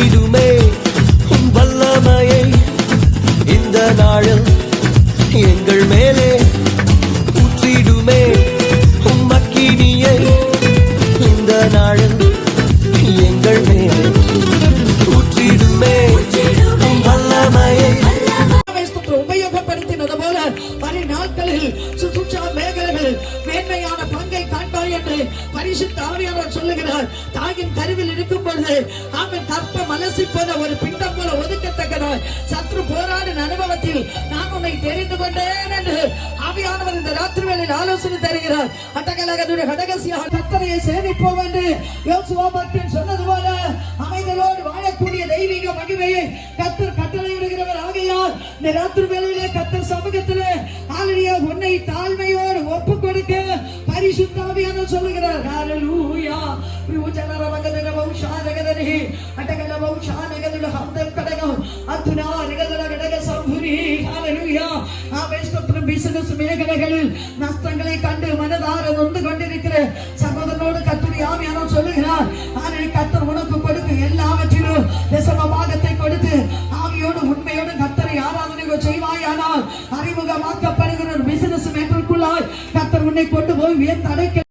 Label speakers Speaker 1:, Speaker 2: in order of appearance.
Speaker 1: தந்திடுமே உன் வல்லமையை இந்த நாளில் எங்கள் மேலே ஊற்றிடுமே. உன் மக்கினியை இந்த நாளில் எங்கள் மேலே ஊற்றிடுமே. உன் வல்லமையை
Speaker 2: உபயோகப்படுத்தினது போல வரை நாட்களில் சுற்றுச்சா மேகலைகளில் மேன்மையான பரிசுத்த ஆவியானவர் சொல்லுகிறார் தாயின் கருவில் இருக்கும் பொழுது ஆமென் கற்ப மனசு போல ஒரு பிண்டம் போல ஒதுக்கத்தக்கதாய் சத்ரு அனுபவத்தில் நான் உன்னை தெரிந்து கொண்டேன் என்று ஆவியானவர் இந்த ராத்திரி வேளையில் ஆலோசனை தருகிறார். அட்டகலகனுடைய கடகசியாக கத்தரையை சேமிப்போம் என்று யோசுவா பக்தன் சொன்னது போல அமைதலோடு வாழக்கூடிய தெய்வீக மகிமையை கத்தர் கட்டளையிடுகிறவர். ஆகையால் இந்த ராத்திரி வேளையிலே கத்தர் சமூகத்திலே ஆலடியா உன்னை தேவன் சொல்லுகிறார். ஹalleluya. வியோஜனர மகதன வம்சானகதனே அடகல வம்சானகதுல ஹந்த கடகம். அத்துனா அருகதல கடக சம்புரி. ஹalleluya. ஆவேஷ்டத்தின் பிசினஸ் மேகலைகளில் நஷ்டங்களை கண்டு மனதார நொந்து கொண்டிருக்கிற சகோதரனோடு கத்துடைய ஆவியானவர் சொல்லுகிறார். ஆனால் கத்தர் உனக்கு கொடுத்து எல்லாவற்றிலும் தசமபாகத்தை கொடுத்து ஆவியோடு உண்மையோடு கத்தரை ஆராதனை செய்வாயானால் அறிமுகமாக்கப்படுகிற பிசினஸ் மேற்றுக்குள்ளாய் கத்தர் உன்னை கொண்டு போய் வியத்தடைக்க